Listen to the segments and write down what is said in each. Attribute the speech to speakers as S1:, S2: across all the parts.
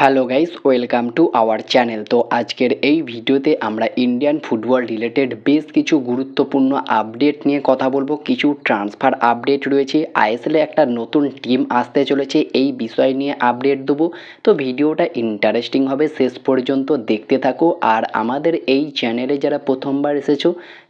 S1: Hello guys welcome to our channel তো আজকের এই ভিডিওতে আমরা ইন্ডিয়ান ফুটবল রিলেটেড বেশ কিছু গুরুত্বপূর্ণ আপডেট নিয়ে কথা বলব। কিছু ট্রান্সফার আপডেট রয়েছে। আইএসএলে একটা নতুন টিম আসতে চলেছে। এই বিষয় নিয়ে আপডেট দেবো। তো ভিডিওটা ইন্টারেস্টিং হবে। শেষ পর্যন্ত দেখতে থাকো। আর আমাদের এই চ্যানেলে যারা প্রথমবার এসেছ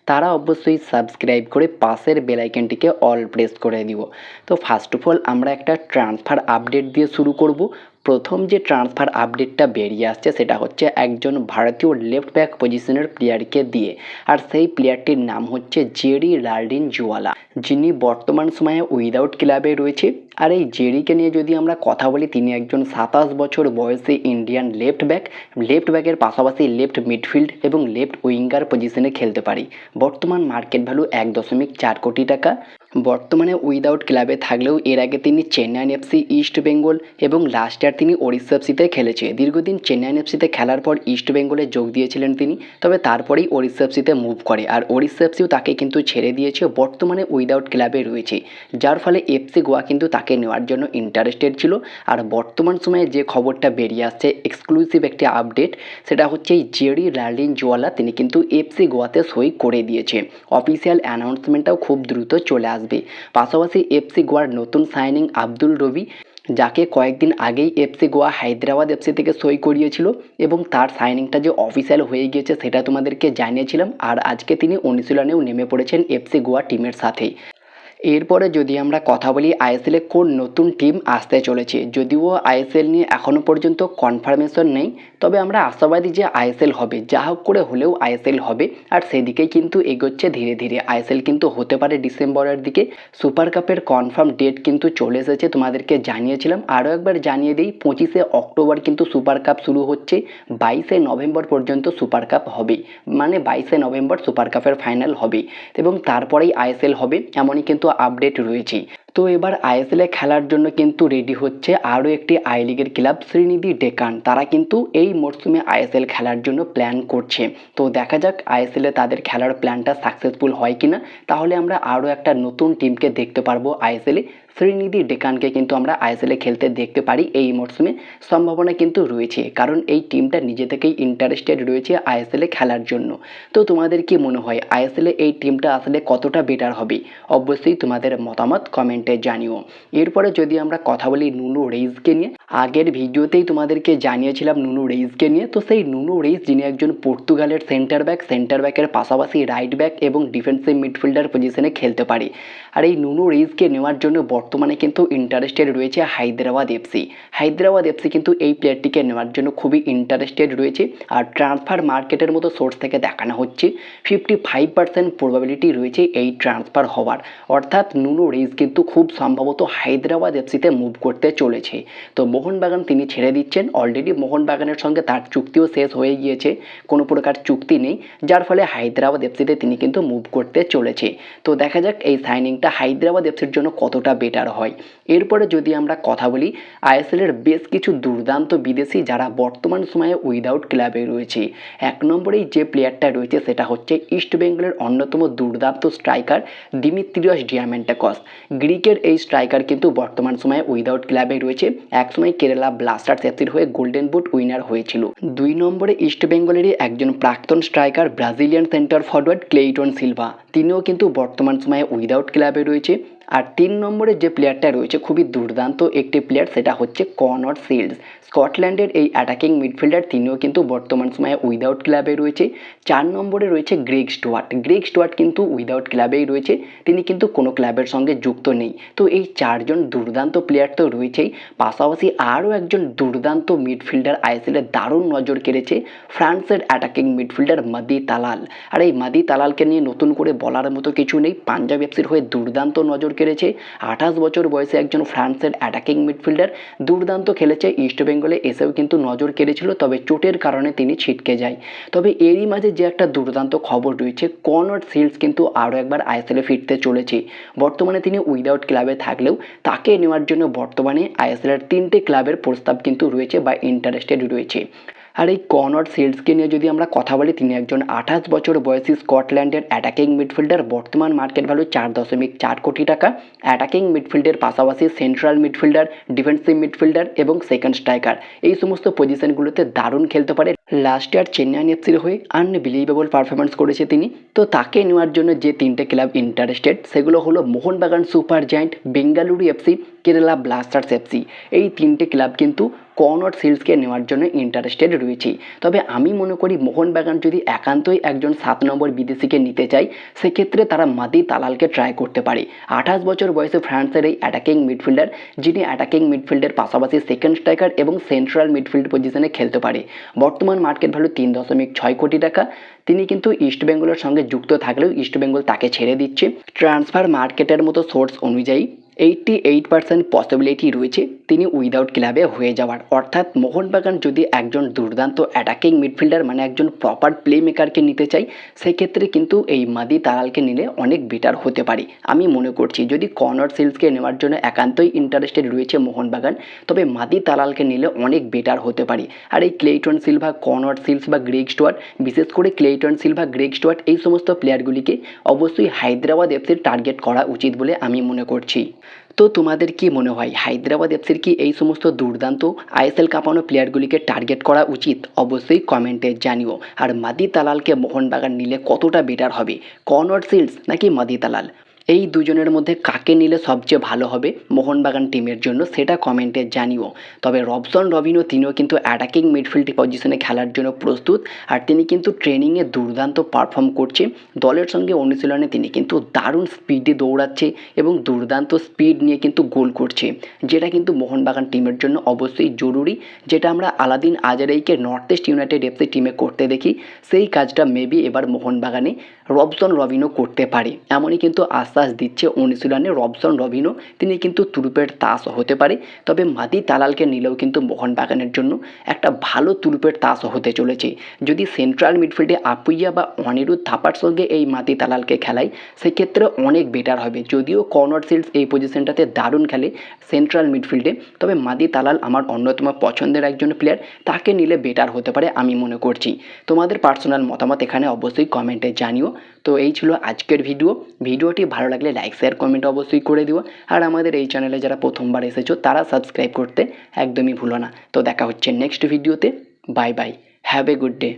S1: তারা অবশ্যই সাবস্ক্রাইব করে পাশের বেলাইকনটিকে অল প্রেস করে দিব তো ফার্স্ট অফ অল আমরা একটা ট্রান্সফার আপডেট দিয়ে শুরু করব। প্রথম যে ট্রান্সফার আপডেটটা বেরিয়ে আসছে, সেটা হচ্ছে একজন ভারতীয় লেফট ব্যাক পজিশনের প্লেয়ারকে দিয়ে। আর সেই প্লেয়ারটির নাম হচ্ছে জেরি লার্ডিন জুয়ালা, যিনি বর্তমান সময়ে উইদাউট ক্লাবে রয়েছে। আর এই জেরিকে নিয়ে যদি আমরা কথা বলি, তিনি একজন সাতাশ বছর বয়সী ইন্ডিয়ান লেফট ব্যাক লেফট ব্যাকের পাশাপাশি লেফট মিডফিল্ড এবং লেফট উইঙ্গার পজিশনে খেলতে পারি। বর্তমান মার্কেট ভ্যালু এক দশমিক চার কোটি টাকা। বর্তমানে উইদাউট ক্লাবে থাকলেও এর আগে তিনি চেন্নাইন এফসি, ইস্ট বেঙ্গল এবং লাস্ট ইয়ার তিনি ওড়িশা এফসিতে খেলেছে। দীর্ঘদিন চেন্নাইন এফসিতে খেলার পর ইস্ট বেঙ্গলে যোগ দিয়েছিলেন তিনি, তবে তারপরেই ওড়িশা এফসিতে মুভ করে। আর ওড়িশা এফসিও তাকে কিন্তু ছেড়ে দিয়েছে, বর্তমানে উইদাউট ক্লাবে রয়েছে। যার ফলে এফসি গোয়া কিন্তু তাকে নেওয়ার জন্য ইন্টারেস্টেড ছিল। আর বর্তমান সময়ে যে খবরটা বেরিয়ে আসছে এক্সক্লুসিভ একটি আপডেট সেটা হচ্ছে জেরি লার্লিন জোয়ালা তিনি কিন্তু এফসি গোয়াতে সই করে দিয়েছে। অফিসিয়াল অ্যানাউন্সমেন্টটাও খুব দ্রুত চলে আসবে। পাশাপাশি এফসি গোয়ার নতুন সাইনিং আব্দুল রবি, যাকে কয়েকদিন আগেই এফসি গোয়া হায়দ্রাবাদ এফসি থেকে সই করিয়েছিল এবং তার সাইনিংটা যে অফিসিয়াল হয়ে গিয়েছে সেটা তোমাদেরকে জানিয়েছিলাম আর আজকে তিনি অনুশীলনেও নেমে পড়েছেন এফসি গোয়া টিমের সাথেই এরপরে যদি আমরা কথা বলি আইএসএলে কোন নতুন টিম আসতে চলেছে, যদিও আইএসএল নিয়ে এখনও পর্যন্ত কনফার্মেশন নেই তবে আমরা আশাবাদী যে আইএসএল হবে, যা হোক করে হলেও আইএসএল হবে। আর সেদিকেই কিন্তু এগোচ্ছে ধীরে ধীরে। আইএসএল কিন্তু হতে পারে ডিসেম্বরের দিকে। সুপার কাপের কনফার্ম ডেট কিন্তু চলে এসেছে, তোমাদেরকে জানিয়েছিলাম। আরও একবার জানিয়ে দিই, পঁচিশে অক্টোবর কিন্তু সুপার কাপ শুরু হচ্ছে, বাইশে নভেম্বর পর্যন্ত সুপার কাপ হবে। মানে বাইশে নভেম্বর সুপার কাপের ফাইনাল হবে। এবং তারপরেই আইএসএল হবে, এমনই কিন্তু আপডেট রয়েছে। তো এবার আইএসএলে খেলার জন্য কিন্তু রেডি হচ্ছে আরও একটি আই লিগের ক্লাব শ্রীনিধি ডেকান। তারা কিন্তু এই মরশুমে আইএসএল খেলার জন্য প্ল্যান করছে। তো দেখা যাক আইএসএলে তাদের খেলার প্ল্যানটা সাকসেসফুল হয় কিনা। তাহলে আমরা আরও একটা নতুন টিমকে দেখতে পারব আইএসএলে শ্রীনিধি ডেকানকে কিন্তু আমরা আইএসএলে খেলতে দেখতে পারি এই মরশুমে সম্ভাবনা কিন্তু রয়েছে, কারণ এই টিমটা নিজে থেকেই ইন্টারেস্টেড রয়েছে আইএসএলে খেলার জন্য। তো তোমাদের কি মনে হয়, আইএসএলে এই টিমটা আসলে কতটা বেটার হবে? অবশ্যই তোমাদের মতামত কমেন্টে জানিও। এরপরে যদি আমরা কথা বলি নুনু রেইজকে নিয়ে আগের ভিডিওতেই তোমাদেরকে জানিয়েছিলাম নুনু রেইসকে নিয়ে। তো সেই নুনু রেইজ যিনি একজন পর্তুগালের সেন্টার ব্যাক সেন্টার ব্যাকের পাশাপাশি রাইট ব্যাক এবং ডিফেন্সিভ মিডফিল্ডার পজিশনে খেলতে পারে। আর এই নুনু রেইজকে নেওয়ার জন্য বর্তমানে কিন্তু ইন্টারেস্টেড রয়েছে হায়দ্রাবাদ এফসি হায়দ্রাবাদ এফসি কিন্তু এই প্লেয়ারটিকে নেওয়ার জন্য খুবই ইন্টারেস্টেড রয়েছে। আর ট্রান্সফার মার্কেটের মতো সোর্স থেকে দেখানো হচ্ছে। ফিফটি ফাইভ পার্সেন্ট প্রবাবিলিটি রয়েছে এই ট্রান্সফার হওয়ার। অর্থাৎ নুনু রেইজ কিন্তু খুব সম্ভবত হায়দ্রাবাদ এফসিতে মুভ করতে চলেছে। তো মোহনবাগান তিনি ছেড়ে দিচ্ছেন। অলরেডি মোহনবাগানের সঙ্গে তার চুক্তিও শেষ হয়ে গিয়েছে। কোনো প্রকার চুক্তি নেই, যার ফলে হায়দ্রাবাদ এফসিতে তিনি কিন্তু মুভ করতে চলেছে। তো দেখা যাক এই সাইনিংটা হায়দ্রাবাদ এফসির জন্য কতটা বেটার হয়। এরপরে যদি আমরা কথা বলি আইএসএলের বেশ কিছু দুর্দান্ত বিদেশি যারা বর্তমান সময়ে উইদাউট ক্লাবে রয়েছে। এক নম্বরেই যে প্লেয়ারটা রয়েছে সেটা হচ্ছে ইস্ট বেঙ্গলের অন্যতম দুর্দান্ত স্ট্রাইকার দিমিত্রিয়স ডিয়ামেন্টাকস গ্রিকের এই স্ট্রাইকার কিন্তু বর্তমান সময়ে উইদাউট ক্লাবে রয়েছে। একসময় কেরালা ব্লাস্টার্স এফসির হয়ে গোল্ডেন বুট উইনার হয়েছিল। দুই নম্বরে ইস্ট বেঙ্গলেরই একজন প্রাক্তন striker Brazilian centre forward Cleiton Silva. তিনিও কিন্তু বর্তমান সময়ে উইদাউট ক্লাবে রয়েছে। আর তিন নম্বরে যে প্লেয়ারটা রয়েছে খুবই দুর্দান্ত একটি প্লেয়ার সেটা হচ্ছে কনর সিল্ডস স্কটল্যান্ডের এই অ্যাটাকিং মিডফিল্ডার তিনিও কিন্তু বর্তমান সময়ে উইদাউট ক্লাবে রয়েছে। চার নম্বরে রয়েছে গ্রেগ স্টুয়ার্ট। গ্রেগ স্টুয়ার্ট কিন্তু উইদাউট ক্লাবেই রয়েছে। তিনি কিন্তু কোনো ক্লাবের সঙ্গে যুক্ত নেই। তো এই চারজন দুর্দান্ত প্লেয়ার তো রয়েছেই। পাশাপাশি আরও একজন দুর্দান্ত মিডফিল্ডার আইএসএলের দারুণ নজর কেড়েছে ফ্রান্সের অ্যাটাকিং মিডফিল্ডার মাদি তালাল। আর এই মাদি তালালকে নিয়ে নতুন করে বলার মতো কিছু নেই। পাঞ্জাব এফসির হয়ে দুর্দান্ত নজর কেড়েছে। আঠাশ বছর বয়সে একজন ফ্রান্সের অ্যাটাকিং মিডফিল্ডার দুর্দান্ত খেলেছে। ইস্ট বেঙ্গলে এসেও কিন্তু নজর কেড়েছিল, তবে চোটের কারণে তিনি ছিটকে যায়। তবে এরই মাঝে যে একটা দুর্দান্ত খবর রয়েছে কনওয়ার্ড সিলস কিন্তু আরও একবার আইএসএলে ফিরতে চলেছে। বর্তমানে তিনি উইদাউট ক্লাবে থাকলেও তাকে নেওয়ার জন্য বর্তমানে আইএসএলের তিনটে ক্লাবের প্রস্তাব কিন্তু রয়েছে বা ইন্টারেস্টেড রয়েছে। আর এই কনর সিলসকে নিয়ে যদি আমরা কথা বলি, তিনি একজন আঠাশ বছর বয়সী স্কটল্যান্ডের অ্যাটাকিং মিডফিল্ডার। বর্তমান মার্কেট ভ্যালু চার দশমিক চার কোটি টাকা। অ্যাটাকিং মিডফিল্ডের পাশাপাশি সেন্ট্রাল মিডফিল্ডার, ডিফেন্সিভ মিডফিল্ডার এবং সেকেন্ড স্ট্রাইকার। এই সমস্ত পজিশনগুলোতে দারুণ খেলতে পারে লাস্ট ইয়ার চেন্নাই এফসির হয়ে আনবিলিভেবল পারফরমেন্স করেছে তিনি। তো তাকে নেওয়ার জন্য যে তিনটে ক্লাব ইন্টারেস্টেড সেগুলো হলো Mohun Bagan super giant, Bengaluru FC Kerala Blasters FC এই তিনটে ক্লাব কিন্তু কনর সিলসকে নেওয়ার জন্য ইন্টারেস্টেড রয়েছে। তবে আমি মনে করি মোহনবাগান যদি একান্তই একজন সাত নম্বর বিদেশিকে নিতে চায়, সেক্ষেত্রে তারা মাদি তালালকে ট্রাই করতে পারে। আঠাশ বছর বয়সে ফ্রান্সের এই অ্যাটাকিং মিডফিল্ডার যিনি অ্যাটাকিং মিডফিল্ডের পাশাপাশি সেকেন্ড স্ট্রাইকার এবং সেন্ট্রাল মিডফিল্ড পজিশনে খেলতে পারে। বর্তমান মার্কেট ভ্যালু তিন দশমিক ছয় কোটি টাকা। তিনি কিন্তু ইস্ট বেঙ্গলের সঙ্গে যুক্ত থাকলেও ইস্ট বেঙ্গল তাকে ছেড়ে দিচ্ছে। ট্রান্সফার মার্কেটের মতো সোর্স অনুযায়ী এইটটি এইট পার্সেন্ট পসিবিলিটি রয়েছে তিনি উইদাউট ক্লাবে হয়ে যাওয়ার। অর্থাৎ মোহনবাগান যদি একজন দুর্দান্ত অ্যাটাকিং মিডফিল্ডার মানে একজন প্রপার প্লে মেকারকে নিতে চাই সেক্ষেত্রে কিন্তু এই মাদি তারালকে নিলে অনেক বেটার হতে পারে। আমি মনে করছি যদি কর্নার সিলসকে নেওয়ার জন্য একান্তই ইন্টারেস্টেড রয়েছে মোহনবাগান, তবে মাদি তালালকে নিলে অনেক বেটার হতে পারে। আর এই ক্লেইটন সিলভা কর্নার সিলস বা গ্রেগ স্টুয়ার্ট বিশেষ করে ক্লেইটন সিলভা গ্রেগ স্টুয়ার্ট এই সমস্ত প্লেয়ারগুলিকে অবশ্যই হায়দ্রাবাদ এফসির টার্গেট করা উচিত বলে আমি মনে করছি। তো তোমাদের কি মনে হয়, হায়দ্রাবাদ এফসির কি এই সমস্ত দুর্দান্ত আইএসএল কাঁপানো প্লেয়ারগুলিকে টার্গেট করা উচিত? অবশ্যই কমেন্টে জানিও। আর মাদি তালালকে মোহনবাগান নিলে কতটা বেটার হবে? কনওয়ার্ড সিলস নাকি মাদি তালাল? এই দুজনের মধ্যে কাকে নিলে সবচেয়ে ভালো হবে মোহনবাগান টিমের জন্য সেটা কমেন্টে জানিও। তবে রবসন, রবিনও তিনিও কিন্তু অ্যাটাকিং মিডফিল্ড পজিশনে খেলার জন্য প্রস্তুত আর তিনি কিন্তু ট্রেনিংয়ে দুর্দান্ত পারফর্ম করছে। দলের সঙ্গে অনুশীলনে তিনি কিন্তু দারুণ স্পিডে দৌড়াচ্ছে এবং দুর্দান্ত স্পিড নিয়ে কিন্তু গোল করছে, যেটা কিন্তু মোহনবাগান টিমের জন্য অবশ্যই জরুরি। যেটা আমরা আলাদিন আজারাইকে নর্থ ইস্ট ইউনাইটেড এফসি টিমে করতে দেখি, সেই কাজটা মেবি এবার মোহনবাগানে রবসন রবিনও করতে পারে। এমনই কিন্তু আশ্বাস দিচ্ছে অনুশীলনে রবসন রবিনও। তিনি কিন্তু তুরুপের তাস হতে পারে। তবে মাদি তালালকে নিলেও কিন্তু মোহনবাগানের জন্য একটা ভালো তুরুপের তাস হতে চলেছে। যদি সেন্ট্রাল মিডফিল্ডে আপুইয়া বা অনিরুদ্ধ থাপার সঙ্গে এই মাদি তালালকে খেলায়, সেক্ষেত্রে অনেক বেটার হবে। যদিও কর্নার সিলস এই পজিশনটাতে দারুণ খেলে সেন্ট্রাল মিডফিল্ডে তবে মাদি তালাল আমার অন্যতম পছন্দের একজন প্লেয়ার তাকে নিলে বেটার হতে পারে আমি মনে করছি। তোমাদের পার্সোনাল মতামত এখানে অবশ্যই কমেন্টে জানিও। তো এই ছিল আজকের ভিডিও। ভিডিওটি ভালো লাগলে লাইক শেয়ার কমেন্ট অবশ্যই করে দিও। আর আমাদের এই চ্যানেলে যারা প্রথমবার এসেছ, তারা সাবস্ক্রাইব করতে একদমই ভুলো না। তো দেখা হচ্ছে নেক্সট ভিডিওতে bye bye have a good day